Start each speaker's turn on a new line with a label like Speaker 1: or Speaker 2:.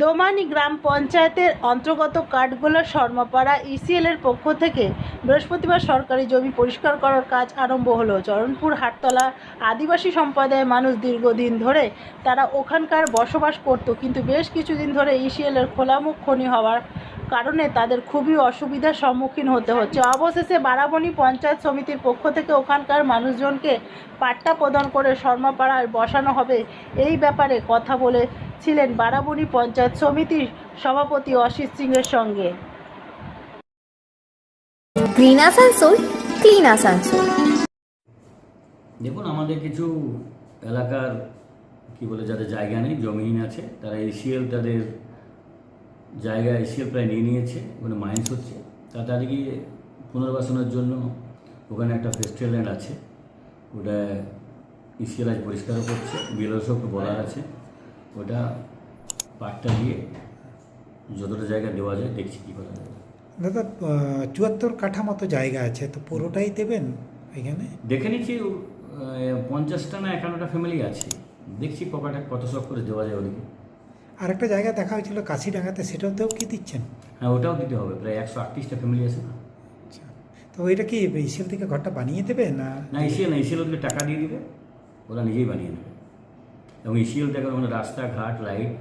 Speaker 1: দোমানি গ্রাম পঞ্চায়েতের অন্তর্গত কাঠগোলা শর্মাপাড়া ইসিএল এর পক্ষ থেকে বৃহস্পতিবার সরকারি জমি পরিষ্কার করার কাজ আরম্ভ হলো। চরণপুর হাটতলা আদিবাসী সম্প্রদায়ের মানুষ দীর্ঘদিন ধরে তারা ওখানকার বসবাস করত, কিন্তু বেশ কিছুদিন ধরে ইসিএলের খোলামুখ খনি হওয়ার কারণে তাদের খুবই অসুবিধার সম্মুখীন হতে হচ্ছে। অবশেষে বারাবণী পঞ্চায়েত সমিতির পক্ষ থেকে ওখানকার মানুষজনকে পাট্টা প্রদান করে শর্মাপাড়ায় বসানো হবে। এই ব্যাপারে কথা বলেছিলেন বারাবণী পঞ্চায়েত সমিতির সভাপতি অসিত সিংয়ের সঙ্গে।
Speaker 2: গ্রিন আসানসোল ক্লিন আসানসোল
Speaker 3: দেখুন আমাদের কিছু এলাকার কি বলে যাদের জায়গা নেই জমিহীন আছে তারা এসিএল তাদের জায়গা এসিএল প্রায় নিয়ে নিয়েছে ওখানে মাইন্স হচ্ছে। তা তাদেরকে পুনর্বাসনের জন্য ওখানে একটা ফেস্টিভ্যাল ল্যান্ড আছে ওটা ইসিএল আজ পরিষ্কারও করছে বিএলওসকে বলার আছে। ওটা পাটটা দিয়ে যতটা জায়গা দেওয়া যায় দেখছি কী করা যায়।
Speaker 4: দাদা চুয়াত্তর কাঠা মতো জায়গা আছে তো পুরোটাই দেবেন এখানে?
Speaker 3: দেখে নিচ্ছি পঞ্চাশটা না একান্নটা ফ্যামিলি আছে। দেখছি কটা কত শখ করে দেওয়া যায় ওদিকে।
Speaker 4: আরেকটা জায়গা দেখা হয়েছিল কাশিডাঙ্গাতে সেটাতেও কি দিচ্ছেন?
Speaker 3: হ্যাঁ ওটাও দিতে হবে প্রায় একশো আটত্রিশটা ফ্যামিলি আছে না।
Speaker 4: আচ্ছা তো এটা কি ইসিএল থেকে ঘরটা বানিয়ে দেবে না?
Speaker 3: না এসিএল না এসিএল ওদেরকে টাকা দিয়ে দিবে ওরা নিজেই বানিয়ে নেবে। এবং এসিএল থেকে ওখানে রাস্তাঘাট লাইট